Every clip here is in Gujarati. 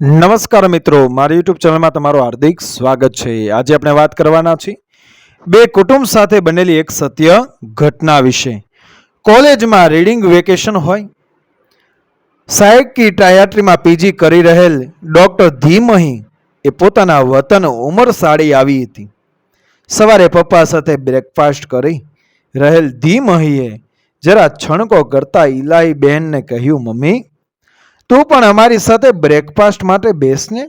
નમસ્કાર મિત્રો, મારી યુટ્યુબ ચેનલમાં તમારું હાર્દિક સ્વાગત છે. આજે આપણે વાત કરવાના છીએ બે કુટુંબ સાથે બનેલી એક સત્ય ઘટના વિશે. કોલેજમાં રીડિંગ વેકેશન હોય સાયકીટ્રાયાટ્રીમાં પીજી કરી રહેલ ડૉક્ટર ધીમહી એ પોતાના વતન ઉમરસાડી આવી હતી. સવારે પપ્પા સાથે બ્રેકફાસ્ટ કરી રહેલ ધીમહીએ જરા છણકો કરતા ઇલાઈ બહેનને કહ્યું, મમ્મી તું પણ અમારી સાથે બ્રેકફાસ્ટ માટે બેસને.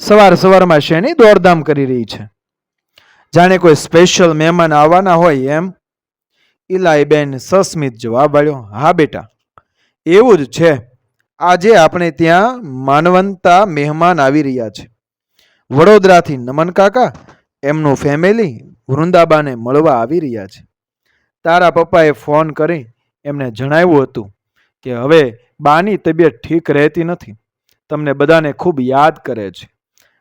સવાર સવારમાં શેની દોડધામ કરી રહી છે? જાણે કોઈ સ્પેશિયલ મહેમાન આવવાના હોય એમ? ઇલાઈબેન સસ્મિત જવાબ આવ્યો હા બેટા, એવું જ છે. આજે આપણે ત્યાં માનવંતા મહેમાન આવી રહ્યા છે. વડોદરાથી નમન કાકા, એમનું ફેમિલી વૃંદાબાને મળવા આવી રહ્યા છે. તારા પપ્પાએ ફોન કરી, એમને જણાવ્યું હતું. કે હવે બાની તબિયત ઠીક રહેતી નથી. તમને બધાને ખૂબ યાદ કરે છે.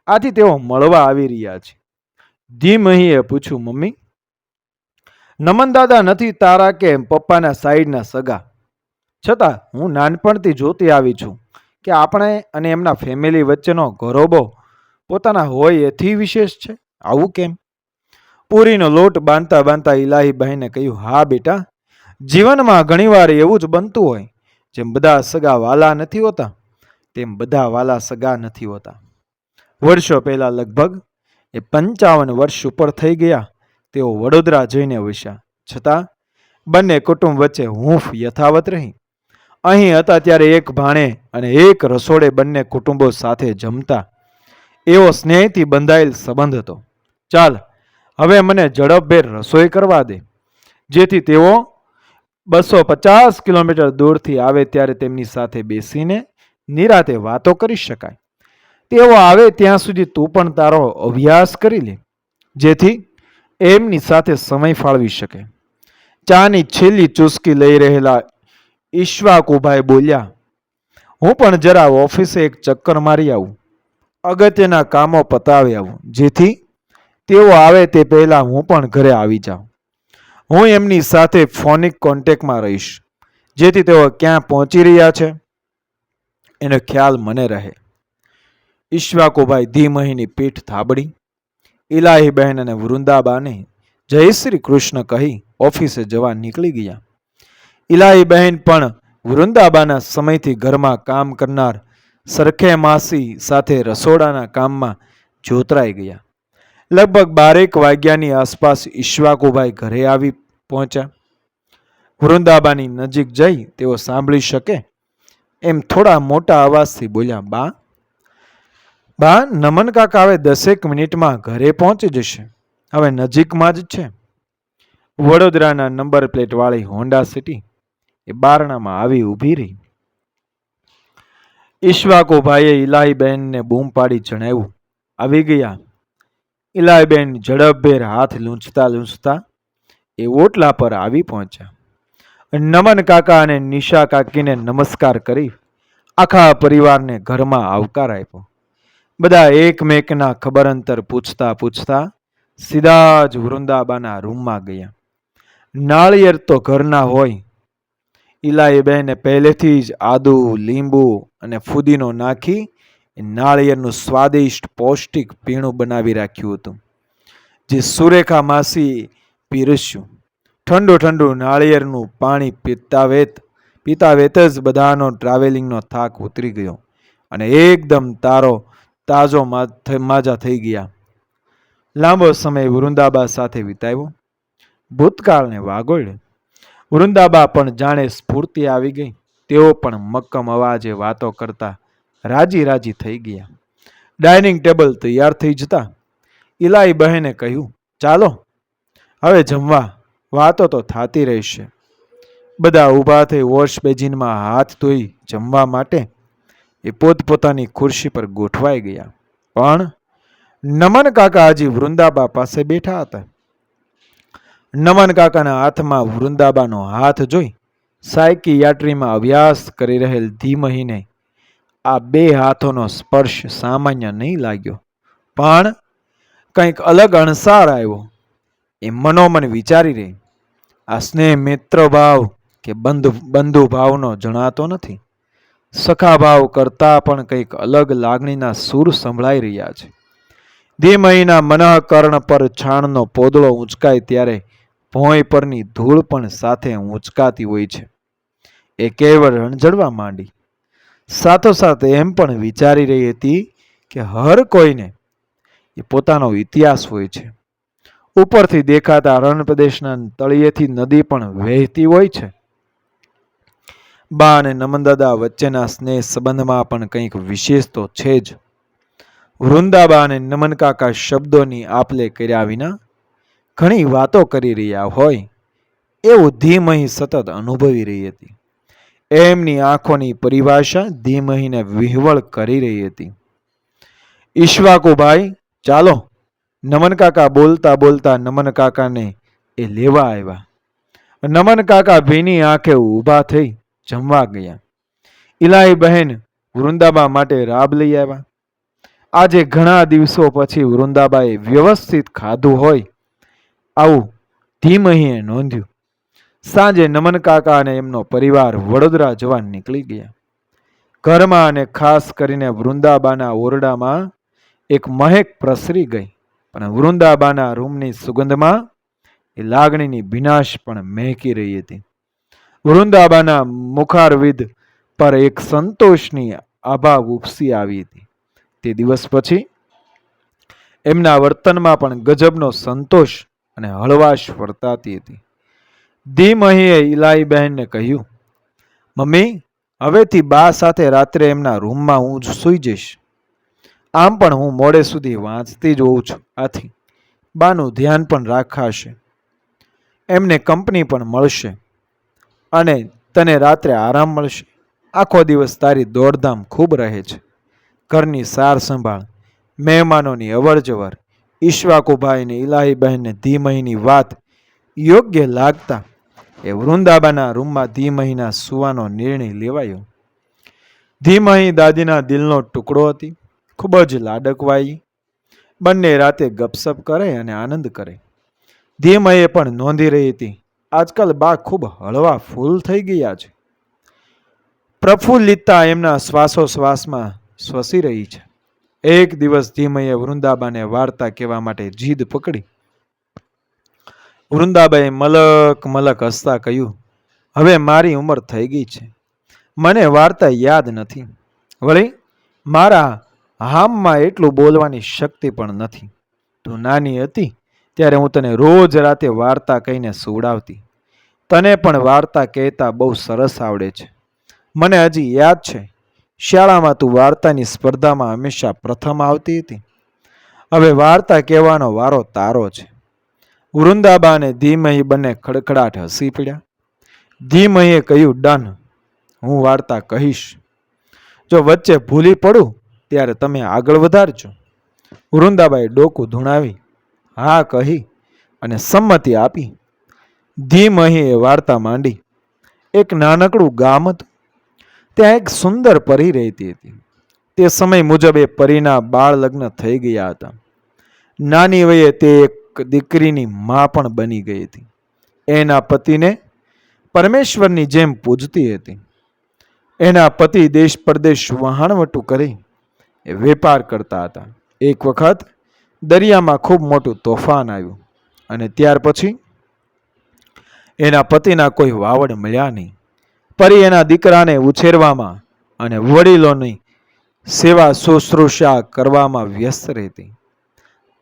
આથી તેઓ મળવા આવી રહ્યા છે. ધીમહીએ પૂછ્યું, મમ્મી, નમન દાદા નથી તારા કે પપ્પાના સાઈડના સગા? છતાં હું નાનપણથી જોતી આવી છું કે આપણે અને એમના ફેમિલી વચ્ચેનો ગરોબો પોતાના હોય એથી વિશેષ છે. આવું કેમ? પૂરીનો લોટ બાંધતા બાંધતા ઇલાહીબાઈને કહ્યું, હા બેટા, જીવનમાં ઘણીવાર એવું જ બનતું હોય જેમ બધા સગા વાલા નથી હોતા, તેમ બધા વાલા સગા નથી હોતા. વર્ષો પહેલા લગભગ એ પંચાવન વર્ષ ઉપર થઈ ગયા, તેઓ વડોદરા જઈને વસ્યા. છતાં બંને કુટુંબ વચ્ચે હૂંફ યથાવત રહી. અહીં હતા ત્યારે એક ભાણે અને એક રસોડે બંને કુટુંબો સાથે જમતા. એવો સ્નેહથી બંધાયેલ સંબંધ હતો. ચાલ, હવે મને ઝડપભેર રસોઈ કરવા દે. જેથી તેઓ બસો પચાસ કિલોમીટર દૂરથી આવે ત્યારે તેમની સાથે બેસીને નિરાતે વાતો કરી શકાય. તેઓ આવે ત્યાં સુધી તું પણ તારો અભ્યાસ કરી લે, જેથી એમની સાથે સમય ફાળવી શકે. ચાની છેલ્લી ચુસ્કી લઈ રહેલા ઈશ્વાકુભાઈ બોલ્યા, હું પણ જરા ઓફિસે એક ચક્કર મારી આવું, અગત્યના કામો પતાવી આવું, જેથી તેઓ આવે તે પહેલાં હું પણ ઘરે આવી જાઉં. હું એમની સાથે ફોનિક કોન્ટેક્ટમાં રહીશ, જેથી તેઓ ક્યાં પહોંચી રહ્યા છે એનો ખ્યાલ મને રહે. ઈશ્વાકુભાઈ ધીમહીની પીઠ થાબડી ઇલાહીબહેન અને વૃંદાબાને જય શ્રી કૃષ્ણ કહી ઓફિસે જવા નીકળી ગયા. ઇલાહીબહેન પણ વૃંદાબાના સમયથી ઘરમાં કામ કરનાર સરખે માસી સાથે રસોડાના કામમાં જોતરાઈ ગયા. લગભગ બારેક વાગ્યાની આસપાસ ઈશ્વાકુભાઈ ઘરે આવી પહોંચ્યા. વૃંદાબાની નજીક જઈ તેઓ સાંભળી શકે એમ થોડા મોટા અવાજથી બોલ્યા, બા બા, નમન કાકા હવે દસેક મિનિટમાં ઘરે પહોંચી જશે. હવે નજીકમાં જ છે. વડોદરાના નંબર પ્લેટવાળી હોન્ડા સિટી એ બારણામાં આવી ઊભી રહી. ઈશ્વાકુભાઈએ ઇલાહીબહેનને બૂમ પાડી જણાવ્યું, આવી ગયા. ઇલાહીબેન ઝડપભેર હાથ લૂંછતા લૂંછતા એ ઓટલા પર આવી પહોંચ્યા નમન કાકા અને નિશા કાકીને નમસ્કાર કરી આખા પરિવારને ઘરમાં આવકાર આપ્યો. બધા એકમેકના ખબર અંતર પૂછતા પૂછતા સીધા જ વૃંદાબાના રૂમમાં ગયા. નાળિયેર તો ઘરના હોય. ઇલાયબેને પહેલેથી જ આદુ, લીંબુ અને ફુદીનો નાખી નાળિયેરનું સ્વાદિષ્ટ પૌષ્ટિક પીણું બનાવી રાખ્યું હતું, જે સુરેખા માસી પીરસ્યું. ઠંડુ ઠંડુ નાળિયેરનું પાણી પીતા વેત પીતા વેત જ બધાનો ટ્રાવેલિંગનો થાક ઉતરી ગયો અને એકદમ તારો, તાજો માજા થઈ ગયા. લાંબો સમય વૃંદાબા સાથે વિતાવ્યો. ભૂતકાળને વાગોળ્યો. વૃંદાબા પણ જાણે સ્ફૂર્તિ આવી ગઈ. તેઓ પણ મક્કમ અવાજે વાતો કરતા રાજી રાજી થઈ ગયા. ડાઇનિંગ ટેબલ તૈયાર થઈ જતા ઇલાઈ બહેને કહ્યું, ચાલો, હવે જમવા. વાતો તો થાતી રહેશે. બધા ઊભા થઈ વોશ બેજીનમાં હાથ ધોઈ જમવા માટે એ પોતપોતાની ખુરશી પર ગોઠવાઈ ગયા. પણ નમન કાકા હજી વૃંદાબા પાસે બેઠા હતા. નમન કાકાના હાથમાં વૃંદાબાનો હાથ જોઈ સાયકી યાત્રીમાં અભ્યાસ કરી રહેલ ધીમહીને આ બે હાથોનો સ્પર્શ સામાન્ય નહીં લાગ્યો. પણ કંઈક અલગ અણસાર આવ્યો. એ મનોમન વિચારી રહી. આ સ્નેહ મિત્ર ભાવ કે બંધુ બંધુ ભાવનો જણાતો નથી. સખાભાવ કરતાં પણ કંઈક અલગ લાગણીના સૂર સંભળાઈ રહ્યા છે. ધીમહીના મનઃકર્ણ પર છાણનો પોદળો ઊંચકાય ત્યારે ભોંય પરની ધૂળ પણ સાથે ઊંચકાતી હોય છે. એ કેવળ રણઝડવા માંડી. સાથોસાથ એમ પણ વિચારી રહી હતી કે હર કોઈને એ પોતાનો ઇતિહાસ હોય છે. ઉપરથી દેખાતા રણ પ્રદેશના તળિયેથી નદી પણ વહેતી હોય છે. બા અને નમનદાદા વચ્ચેના સ્નેહ સંબંધમાં પણ કંઈક વિશેષ તો છે જ. વૃંદાબા અને નમનકાકા શબ્દોની આપલે કર્યા વિના ઘણી વાતો કરી રહ્યા હોય, એવું ધીમહી સતત અનુભવી રહી હતી. એમની આંખોની પરિભાષા ધીમહીને વિહવળ કરી રહી હતી. ઈશ્વાકુભાઈ ચાલો, નમન કાકા બોલતા બોલતા નમન કાકાને એ લેવા આવ્યા. નમન કાકા ભીની આંખે ઊભા થઈ જમવા ગયા. ઇલાઈ બહેન વૃંદાબા માટે રાબ લઈ આવ્યા. આજે ઘણા દિવસો પછી વૃંદાબાએ વ્યવસ્થિત ખાધું હોય આવું ધીમહીએ નોંધ્યું. સાંજે નમન કાકા અને એમનો પરિવાર વડોદરા જવા નીકળી ગયા. ઘરમાં અને ખાસ કરીને વૃંદાબાના ઓરડામાં એક મહેક પ્રસરી ગઈ. પણ વૃંદાબાના રૂમની સુગંધમાં એ લાગણીની વિનાશ પણ મહેકી રહી હતી. વૃંદાબાના મુખારવિદ પર એક સંતોષની આભા ઉપસી આવી હતી. તે દિવસ પછી એમના વર્તનમાં પણ ગજબનો સંતોષ અને હળવાશ વર્તાતી હતી. ધીમહીએ ઇલાઈ બહેનને કહ્યું, મમ્મી, હવેથી બા સાથે રાત્રે એમના રૂમમાં હું જ સૂઈ જઈશ. આમ પણ હું મોડે સુધી વાંચતી જ હોઉં છું, આથી બાનું ધ્યાન પણ રાખાશે. એમને કંપની પણ મળશે અને તને રાત્રે આરામ મળશે. આખો દિવસ તારી દોડધામ ખૂબ રહે છે. ઘરની સાર સંભાળ, મહેમાનોની અવરજવર, ઈશ્વાકુભાઈને ઇલાહી બહેનને ધીમહીની વાત યોગ્ય લાગતા એ વૃંદાબાના રૂમમાં ધીમહીના સુવાનો નિર્ણય લેવાયો. ધીમહી દાદીના દિલનો ટુકડો હતી, ખૂબ જ લાડકવાઈ. બંને રાતે ગપસપ કરે અને આનંદ કરે. ધીમહીએ પણ નોંધી રહી હતી, આજકાલ બા ખૂબ હળવા ફૂલ થઈ ગયા છે. પ્રફુલ્લિતતા એમના શ્વાસોશ્વાસમાં શ્વસી રહી છે. એક દિવસ ધીમયે વૃંદાબાને વાર્તા કહેવા માટે જીદ પકડી. વૃંદાબાએ મલક મલક હસતા કહ્યું, હવે મારી ઉંમર થઈ ગઈ છે. મને વાર્તા યાદ નથી. વળી, મારા હામમાં એટલું બોલવાની શક્તિ પણ નથી. તું નાની હતી ત્યારે હું તને રોજ રાતે વાર્તા કહીને સુવડાવતી. તને પણ વાર્તા કહેતા બહુ સરસ આવડે છે. મને હજી યાદ છે, શાળામાં તું વાર્તાની સ્પર્ધામાં હંમેશા પ્રથમ આવતી હતી. હવે વાર્તા કહેવાનો વારો તારો છે. વૃંદાબા અને ધીમહી બંને ખડખડાટ હસી પડ્યા. ધીમહીએ કહ્યું, ડન, હું વાર્તા કહીશ. જો વચ્ચે ભૂલી પડું, ત્યારે તમે આગળ વધારજો. વૃંદાબાએ ડોકું ધૂણાવી, હા, કહી અને સંમતિ આપી. ધીમહીએ વાર્તા માંડી. એક નાનકડું ગામ હતું. ત્યાં એક સુંદર પરી રહેતી હતી. તે સમય મુજબ એ પરીના બાળ લગ્ન થઈ ગયા હતા. નાની વયે તે એક દીકરીની મા પણ બની ગઈ હતી. એના પતિને પરમેશ્વરની જેમ પૂજતી હતી. એના પતિ દેશ પરદેશ વહાણવટું કરી વેપાર કરતા હતા. એક વખત દરિયામાં ખૂબ મોટું તોફાન આવ્યું અને ત્યાર પછી એના પતિના કોઈ વાવડ મળ્યા નહીં. પરી એના દીકરાને ઉછેરવામાં અને વડીલોની સેવા શુશ્રૂષા કરવામાં વ્યસ્ત રહેતી.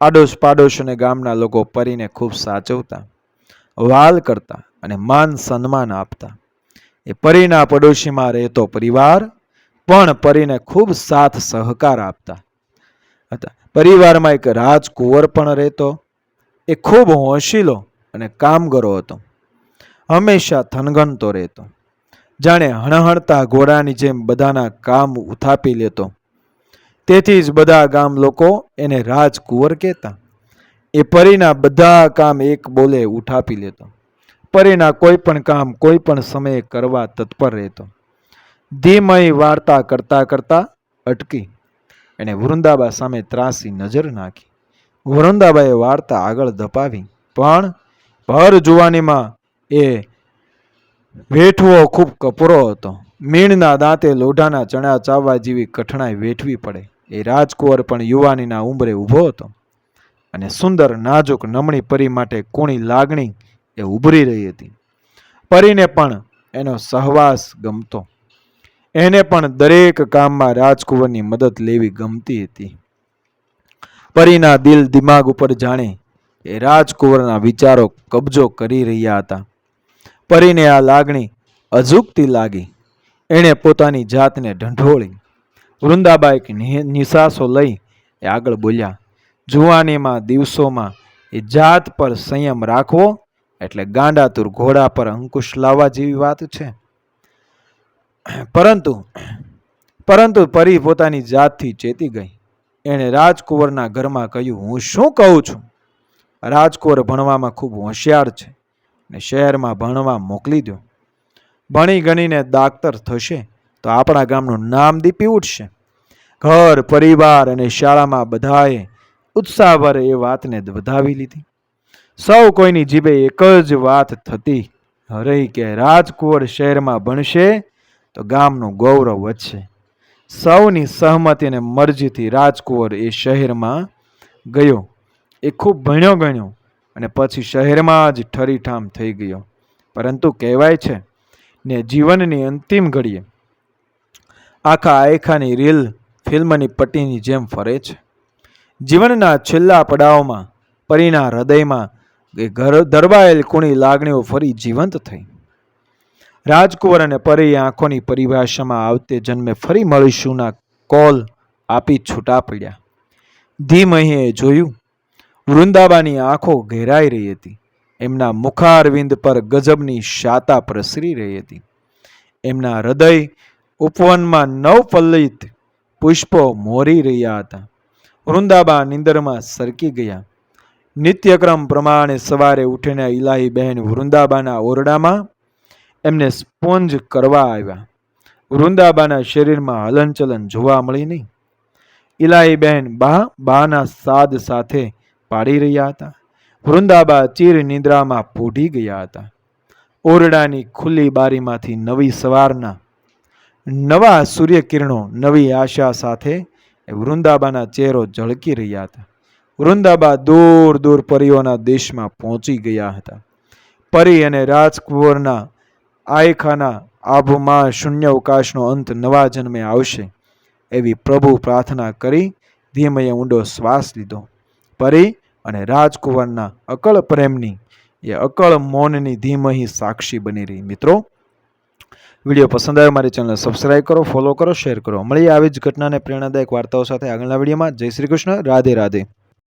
આડોશ પાડોશ અને ગામના લોકો પરીને ખૂબ સાચવતા, વાલ કરતા અને માન સન્માન આપતા. એ પરીના પડોશીમાં રહેતો પરિવાર પણ પરીને ખૂબ સાથ સહકાર આપતા હતા. પરિવારમાં એક રાજકુંવર પણ રહેતો, એ ખૂબ હોશીલો અને કામગરો હતો. હંમેશા થનગનતો રહેતો. જાણે હણહણતા ઘોડાની જેમ બધાના કામ ઉથાપી લેતો. તેથી જ બધા ગામ લોકો એને રાજકુંવર કહેતા. એ પરીના બધા કામ એક બોલે ઉઠાપી લેતો. પરીના કોઈ પણ કામ, કોઈ પણ સમયે કરવા તત્પર રહેતો. ધીમય વાર્તા કરતા કરતા અટકી એણે વૃંદાબા સામે ત્રાસી નજર નાખી. વૃંદાબાએ વાર્તા આગળ ધપાવી, પણ ભર જુવાનીમાં એ વેઠવો ખૂબ કપરો હતો. મીણના દાંતે લોઢાના ચણા ચાવવા જેવી કઠણાઈ વેઠવી પડે. એ રાજકુંવર પણ યુવાનીના ઉંબરે ઊભો હતો. અને સુંદર, નાજુક, નમણી પરી માટે કોણી લાગણી એ ઉભરી રહી હતી. પરીને પણ એનો સહવાસ ગમતો. એને પણ દરેક કામમાં રાજકુંવરની મદદ લેવી ગમતી હતી. પરીના દિલ દિમાગ ઉપર જાણે એ રાજકુંવરના વિચારો કબજો કરી રહ્યા હતા. પરીને આ લાગણી અજુકતી લાગી. એણે પોતાની જાતને ઢંઢોળી. વૃંદાબા નિશાસો લઈ એ આગળ બોલ્યા, જુવાનીમાં, દિવસોમાં એ જાત પર સંયમ રાખવો એટલે ગાંડાતુર ઘોડા પર અંકુશ લાવવા જેવી વાત છે. પરંતુ પરંતુ પરી પોતાની જાતથી ચેતી ગઈ. એણે રાજકુંવરના ઘરમાં કહ્યું, હું શું કહું છું? રાજકુંવર ભણવામાં ખૂબ હોશિયાર છે ને શહેરમાં ભણવા મોકલી દો. ભણી ગણીને દાક્તર થશે તો આપણા ગામનું નામ દીપી ઉઠશે. ઘર, પરિવાર અને શાળામાં બધાએ ઉત્સાહભર એ વાતને વધાવી લીધી. સૌ કોઈની જીભે એક જ વાત થતી, હરે કે રાજકુંવર શહેરમાં ભણશે તો ગામનું ગૌરવ વધશે. સૌની સહમતી અને મરજીથી રાજકુંવર એ શહેરમાં ગયો. એ ખૂબ ભણ્યો ગણ્યો અને પછી શહેરમાં જ ઠરીઠામ થઈ ગયો. પરંતુ કહેવાય છે ને, જીવનની અંતિમ ઘડીએ આખા આયખાની રીલ ફિલ્મની પટ્ટીની જેમ ફરે છે. જીવનના છેલ્લા પડાવમાં, પરીના હૃદયમાં એ ઘર દરવાયેલ કુણી લાગણીઓ ફરી જીવંત થઈ. રાજકુંવર અને પરી આંખોની પરિભાષામાં આવતે જન્મે ફરી મળીશુંના કોલ આપી છૂટા પડ્યા. ધીમહીએ જોયું, વૃંદાબાની આંખો ઘેરાઈ રહી હતી. એમના મુખારવિંદ પર ગજબની શાતા પ્રસરી રહી હતી. એમના હૃદય ઉપવનમાં નવપલ્લિત પુષ્પો મોરી રહ્યા હતા. વૃંદાબા નિંદરમાં સરકી ગયા. નિત્યક્રમ પ્રમાણે સવારે ઉઠીને ઇલાહી બહેન વૃંદાબાના ઓરડામાં એમને સ્પોન્જ કરવા આવ્યા. વૃંદાબાના શરીરમાં હલનચલન જોવા મળી નહીં. ઇલાહી બહેન બા, બાના સાદ સાથે પાડી રહ્યા હતા. વૃંદાબા ચીર નિદ્રામાં પોઢી ગયા હતા. ઓરડાની ખુલ્લી બારીમાંથી નવી સવારના નવા સૂર્યકિરણો, નવી આશા સાથે વૃંદાબાના ચહેરો ઝળકી રહ્યા હતા. વૃંદાબા દૂર દૂર પરીઓના દેશમાં પહોંચી ગયા હતા. પરી અને રાજકુંવરના આયખાના આભમાં શૂન્ય અવકાશનો અંત નવા જન્મે આવશે એવી પ્રભુ પ્રાર્થના કરી ધીમયે ઊંડો શ્વાસ લીધો. પરી અને રાજકુંવરના અકળ પ્રેમની એ અકળ મૌનની ધીમહી સાક્ષી બની રહી. મિત્રો વીડિયો પસંદ આવ્યો, મારી ચેનલ સબસ્ક્રાઇબ કરો ફોલો કરો શેર કરો. મળીએ આવી જ ઘટનાને પ્રેરણાદાયક વાર્તાઓ સાથે આગળના વિડીયોમાં. જય શ્રી કૃષ્ણ. રાધે રાધે.